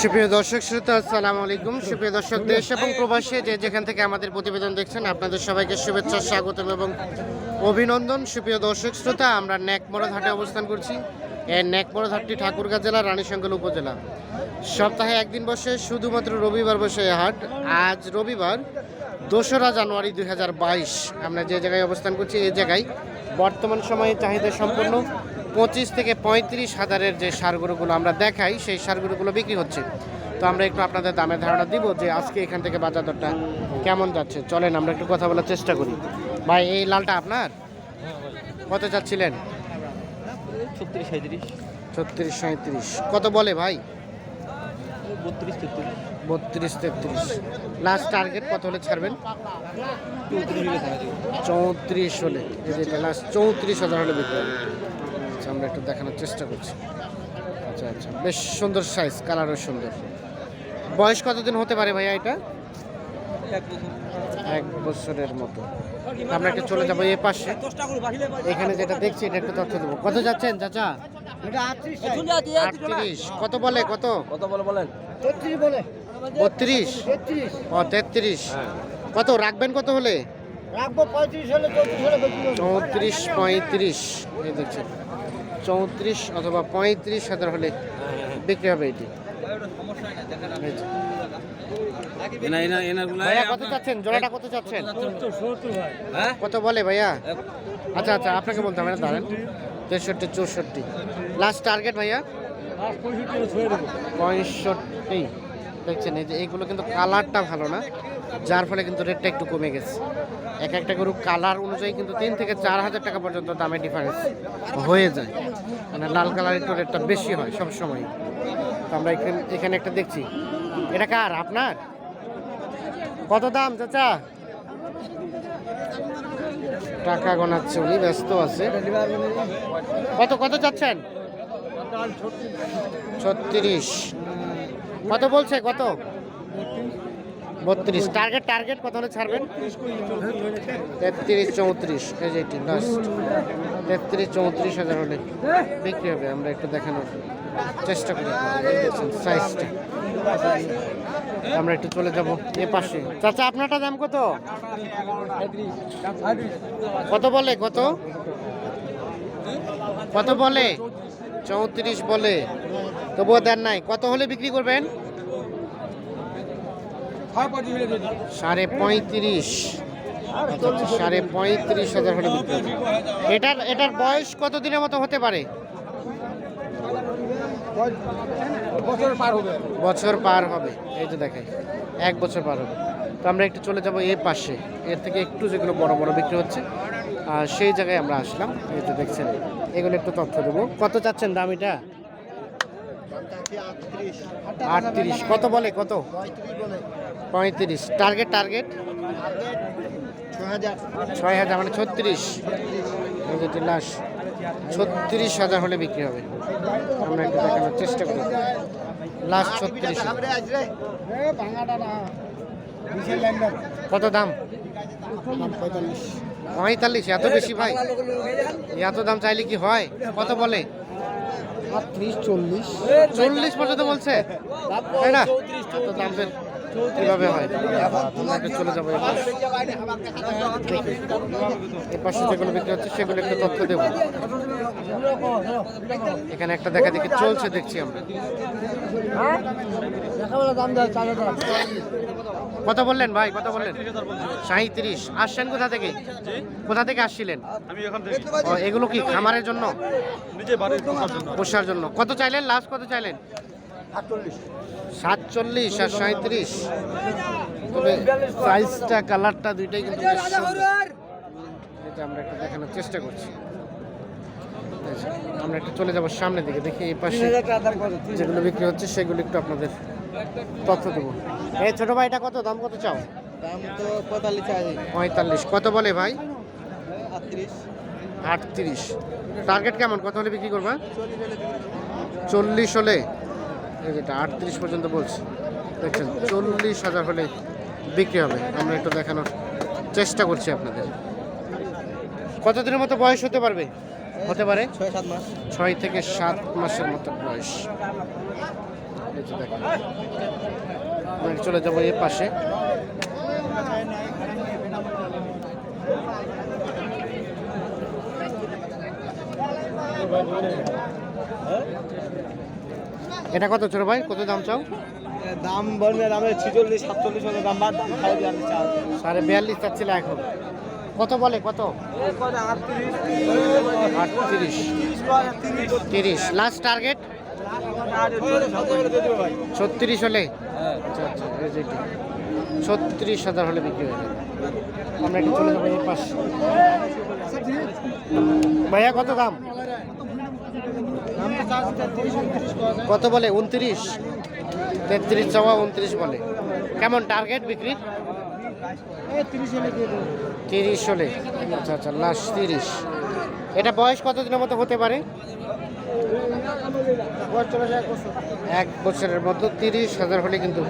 সুপ্রিয় দর্শক শ্রোতা, আসসালামু আলাইকুম। সুপ্রিয় দর্শক, দেশ এবং প্রবাসী যে যেখান থেকে আমাদের প্রতিবেদন দেখছেন, আপনাদের সবাইকে শুভেচ্ছা, স্বাগতম এবং অভিনন্দন। সুপ্রিয় দর্শক শ্রোতা, আমরা ন্যাকমরদ হাটে অবস্থান করছি। এই ন্যাকমরদ হাটটি ঠাকুরগাঁ জেলা রানীশঙ্কল উপজেলা। সপ্তাহে একদিন বসে শুধুমাত্র রবিবার বসে হাট। আজ রবিবার, দোসরা জানুয়ারি দুই হাজার বাইশ। আমরা যে জায়গায় অবস্থান করছি, এই জায়গায় বর্তমান সময়ে চাহিদা সম্পন্ন। পঁচিশ থেকে পঁয়ত্রিশ হাজারের যে সারগুলোগুলো আমরা দেখাই সেই সারগুলোগুলো বিক্রি হচ্ছে। তো আমরা একটু আপনাদের দামের ধারণা দিব যে আজকে এখান থেকে বাজার দরটা কেমন যাচ্ছে। চলেন আমরা একটু কথা বলার চেষ্টা করি। ভাই এই লালটা আপনার? কত চাচ্ছিলেন? ছত্রিশ সাঁত্রিশ ছত্রিশ সাঁত্রিশ কত বলে ভাই? বত্রিশ তেত্রিশ। বত্রিশ তেত্রিশ। লাস্ট টার্গেট কত হলে ছাড়বেন? চৌত্রিশ হলে চৌত্রিশ হলে। লাস্ট চৌত্রিশ হাজার হলে বিক্রি হবে। আমরা একটু দেখানোর চেষ্টা করছি। আচ্ছা আচ্ছা। বেশ সুন্দর সাইজ কালারও সুন্দর। বয়স কতদিন হতে পারে ভাইয়া এটা? এক বছরের মতো। আমরা একটু চলে যাব এ পাশে। এখানে যেটা দেখছি এটা একটু তথ্য দেবো। কত যাচ্ছেন চাচা? আটত্রিশ কত বলে কত? কত বলে বলেন? বত্রিশ? ও তেত্রিশ। কত রাখবেন কত হলে? রাখব পঁয়ত্রিশ হলে চৌত্রিশ হলে বিক্রি করব। চৌত্রিশ পঁয়ত্রিশ। এই দেখছেন। চৌত্রিশ অথবা পঁয়ত্রিশ হাজার হলে বিক্রি হবে এটি। ভাইয়া কত চাচ্ছেন? জোড়াটা কত চাচ্ছেন? হ্যাঁ কত বলে ভাইয়া? আচ্ছা আচ্ছা আপনাকে বলতে হবে না দাঁড়ান। তেষট্টি চৌষট্টি। লাস্ট টার্গেট ভাইয়া? পঁয়ষট্টি। দেখছেন এই যে এইগুলো কিন্তু কালারটা ভালো না যার ফলে কিন্তু রেটটা একটু কমে গেছে। এক একটা গরু কালার অনুযায়ী কিন্তু তিন থেকে চার হাজার টাকা পর্যন্ত দামের ডিফারেন্স হয়ে যায়। মানে লাল কালার একটু রেটটা বেশি হয় সব সময় তো আমরা এখানে এখানে একটা দেখছি। এটা কার? আপনার? কত দাম, চাচা? টাকা গোনাচ্ছে উনি, ব্যস্ত আছে। কত কত চাচ্ছেন? ছত্রিশ। কত বলছে, কত? বত্রিশ। টার্গেট টার্গেট কত হলে ছাড়বেন? তেত্রিশ চৌত্রিশ। এই যে এটি লাস্ট তেত্রিশ চৌত্রিশ হাজার হলে বিক্রি হবে। আমরা একটু দেখানোর চেষ্টা করি। সাইজটা আমরা একটু চলে যাব এ পাশে। চাচা, আপনারটা দাম কত? কত বলে, কত? কত বলে? চৌত্রিশ বলে। তবুও দেন নাই। কত হলে বিক্রি করবেন? সাড়ে পঁয়ত্রিশ। আচ্ছা, সাড়ে পঁয়ত্রিশ হাজার হলে এটার এটার বয়স কত দিনের মতো হতে পারে? বছর পার হবে। এই যে দেখেন এক বছর পার হবে। তো আমরা একটু চলে যাব এর পাশে। এর থেকে একটু যেগুলো বড় বড় বিক্রি হচ্ছে আর সেই জায়গায় আমরা আসলাম। এই যে দেখছেন এগুলো একটু তথ্য দেবো। কত চাচ্ছেন দাম এটা? আটত্রিশ। কত বলে? কত? পঁয়ত্রিশ। টার্গেট টার্গেট ছয় হাজার। মানে ছত্রিশ। লাশ ছত্রিশ হাজার হলে বিক্রি হবে। আমরা একটু দেখানোর চেষ্টা করি। লাস্ট ছত্রিশ কত দাম? পঁয়তাল্লিশ। এত বেশি ভাই? এত দাম চাইলে কি হয়? কত বলে? চল্লিশ। চল্লিশ পর্যন্ত বলছে? তাই না? এত দামের কীভাবে হয়? আমরা চলে যাব এর পাশে যেগুলো বিক্রি হচ্ছে সেগুলো একটু তথ্য দেবো। এখানে একটা দেখা দেখি চলছে দেখছি আমরা। কত বললেন ভাই কত বললেন। সাঁত্রিশ আসছেন কোথা থেকে? কোথা থেকে আসছিলেন? এগুলো কি খামারের জন্য। পোষার জন্য। কত চাইলেন? লাস্ট কত চাইলেন? সাতচল্লিশ। আর সাঁত্রিশ তবে সাইজটা কালারটা দুইটাই কিন্তু এটা আমরা একটু দেখানোর চেষ্টা করছি। আমরা একটু চলে যাব সামনের দিকে দেখি এই পাশে যেগুলো বিক্রি হচ্ছে সেগুলো একটু আপনাদের তথ্য দেবো। এই ছোট ভাই এটা কত? দাম কত চাও? দাম তো পঁয়তাল্লিশ পঁয়তাল্লিশ। কত বলে ভাই? আটত্রিশ। আটত্রিশ। টার্গেট কেমন? কত হলে বিক্রি করবা। চল্লিশ হলে? যেটা আটত্রিশ পর্যন্ত বলছি। দেখছেন চল্লিশ হাজার হলে বিক্রি হবে। আমরা একটু দেখানোর চেষ্টা করছি আপনাদের। কতদিনের মতো বয়স হতে পারবে? হতে পারে? ছয় সাত মাস। ছয় থেকে সাত মাসের মতো বয়স। চলে যাব এর পাশে। এটা কত ছোট ভাই? কত দাম চাও? দাম বলবেন আমি ছিচল্লিশ সাতচল্লিশ হাজার দাম বাদ দাম আমি চার সাড়ে বিয়াল্লিশ চাচ্ছিল এখন। কত বলে কত? আটত্রিশ তিরিশ। লাস্ট টার্গেট ছত্রিশ হলে? আচ্ছা আচ্ছা। ছত্রিশ হাজার হলে বিক্রি হয়ে যাবে। আমরা একটু চলে যাব এই পাশে। ভাইয়া কত দাম? কত বলে? উনত্রিশ? তেত্রিশ চাওয়া উনত্রিশ বলে। কেমন টার্গেট বিক্রি তিরিশ হলে। আচ্ছা আচ্ছা লাস্ট তিরিশ। এটা বয়স কতদিনের মতো হতে পারে? এক বছরের মতো তিরিশ হাজার হলে কিন্তু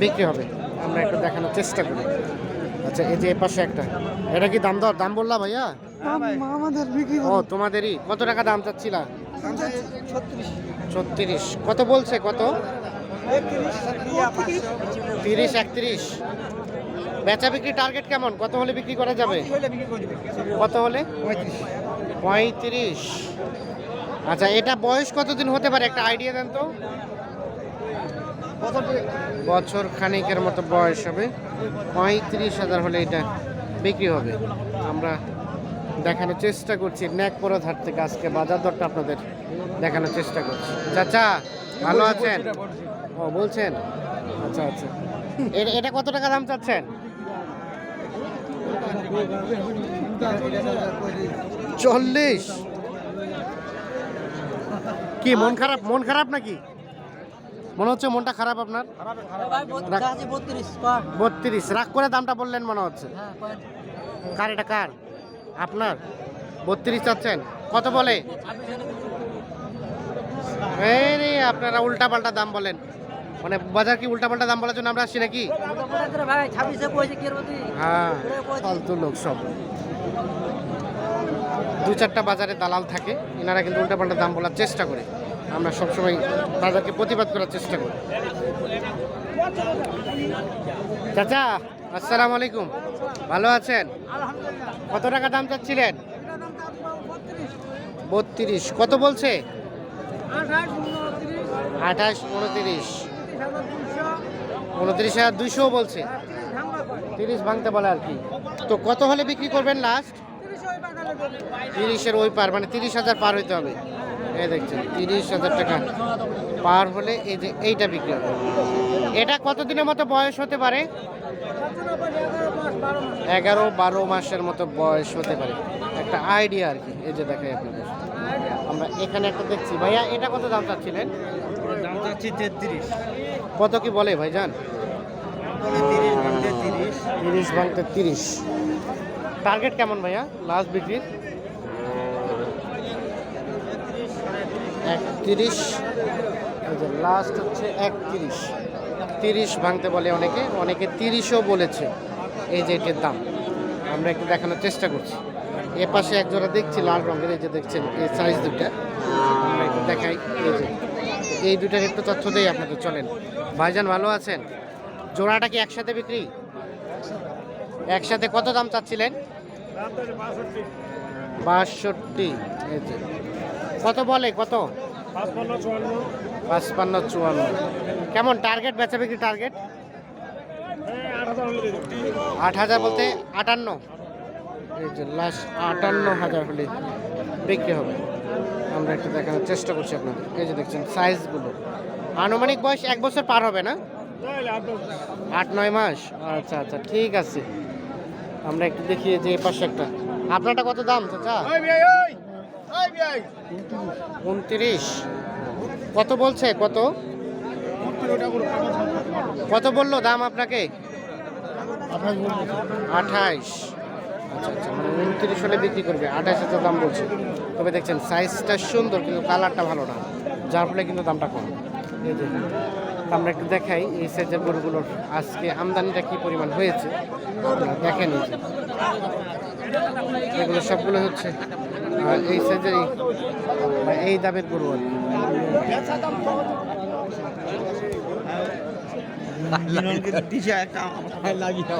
বিক্রি হবে। আমরা একটু দেখানোর চেষ্টা করি। আচ্ছা এই যে এ পাশে একটা। এটা কি দাম দর? দাম বললা ভাইয়া? আমাদের বিক্রি ও তোমাদেরই? কত টাকা দাম চাচ্ছিলা? ছত্রিশ। ছত্রিশ। কত বলছে কত? তিরিশ একত্রিশ। বেচা বিক্রি টার্গেট কেমন? কত হলে বিক্রি করা যাবে? কত হলে? পঁয়ত্রিশ। আচ্ছা এটা বয়স কতদিন হতে পারে? একটা আইডিয়া দেন তো। বছর খানিকের মতো বয়স হবে। পঁয়ত্রিশ হাজার হলে এটা বিক্রি হবে। আমরা দেখানোর চেষ্টা করছি। ন্যাকপরো ধার থেকে আজকে বাজার দরটা আপনাদের দেখানোর চেষ্টা করছি। চাচা ভালো আছেন? ও বলছেন? আচ্ছা আচ্ছা। এটা কত টাকা দাম চাচ্ছেন? চল্লিশ। কি মন খারাপ মন খারাপ নাকি? মনে হচ্ছে মনটা খারাপ আপনার? বত্রিশ রাগ করে দামটা বললেন মনে হচ্ছে। কার এটা কার? আপনার? বত্রিশ চাচ্ছেন। কত বলে? রে আপনারা উল্টা পাল্টা দাম বলেন। মানে বাজার কি উল্টা পাল্টা দাম বলার জন্য আমরা আসছি নাকি? হ্যাঁ লোক দু চারটা বাজারে দালাল থাকে, এনারা কিন্তু উল্টা পাল্টা দাম বলার চেষ্টা করে। আমরা সবসময় তাদেরকে প্রতিবাদ করার চেষ্টা করি। চাচা, আসসালামু আলাইকুম। ভালো আছেন? কত টাকা দাম চাচ্ছিলেন? বত্রিশ। কত বলছে? আঠাশ উনত্রিশ। উনত্রিশ হাজার দুইশো বলছে। তিরিশ ভাঙতে বলে আর কি। তো কত হলে বিক্রি করবেন লাস্ট তিরিশের ওই পার মানে তিরিশ হাজার পার হইতে হবে। এই দেখছেন তিরিশ হাজার টাকা পার হলে এই যে এইটা বিক্রি হবে। এটা কতদিনের মতো বয়স হতে পারে? এগারো বারো মাসের মতো বয়স হতে পারে। একটা আইডিয়া আর কি এই যে দেখাই আপনাদের। আমরা এখানে একটা দেখছি। ভাইয়া এটা কত দাম চাচ্ছিলেন? দাম চাচ্ছি তেত্রিশ। কত কি বলে ভাঙতে তিরিশ। তিরিশ ভাঙতে তিরিশ। টার্গেট কেমন ভাইয়া? লাস্ট বিক্রির? একত্রিশ লাস্ট হচ্ছে একত্রিশ। তিরিশ তিরিশ ভাঙতে বলে অনেকে অনেকে তিরিশও বলেছে এই যে এটির দাম। আমরা একটু দেখানোর চেষ্টা করছি। এ পাশে এক জোড়া দেখছি, লাল রঙের, এই যে দেখছেন, এই সাইজ দুটা আমরা একটু দেখাই, এই যে। এই দুটার একটু তথ্য দেই আপনাদের, চলেন। ভাইজান, ভালো আছেন? জোড়াটা কি একসাথে বিক্রি? একসাথে কত দাম চাচ্ছিলেন? বাষট্টি। কত বলে, কত? পাঁচপান্ন চুয়ান্ন। কেমন টার্গেট বেচা বিক্রি টার্গেট আট হাজার বলতে আটান্ন। এই যে লাস্ট আটান্ন হাজার হলে বিক্রি হবে। আমরা একটু দেখানোর চেষ্টা করছি আপনাদের। এই যে দেখছেন সাইজগুলো আনুমানিক বয়স এক বছর পার হবে না? আট নয় মাস? আচ্ছা আচ্ছা ঠিক আছে। আমরা একটু দেখি যে এ পাশে একটা। আপনারটা কত দাম, চাচা? উনত্রিশ। কত বলছে? কত? কত বলল দাম আপনাকে? আঠাইশ। আচ্ছা আচ্ছা মানে উনত্রিশ হলে বিক্রি করবে। আঠাইশ হাজার দাম বলছে। তবে দেখছেন সাইজটা সুন্দর, কিন্তু কালারটা ভালো না। যার ফলে কিন্তু দামটা কম। আমরা একটু দেখাই এই সাইজের গরুগুলোর আজকে আমদানিটা কি পরিমাণ হয়েছে। দেখেন এগুলো সবগুলো হচ্ছে এই সাইজেরই এই দামের গরু আর কি। মিলনকে দিছে একটা লাগিয়ে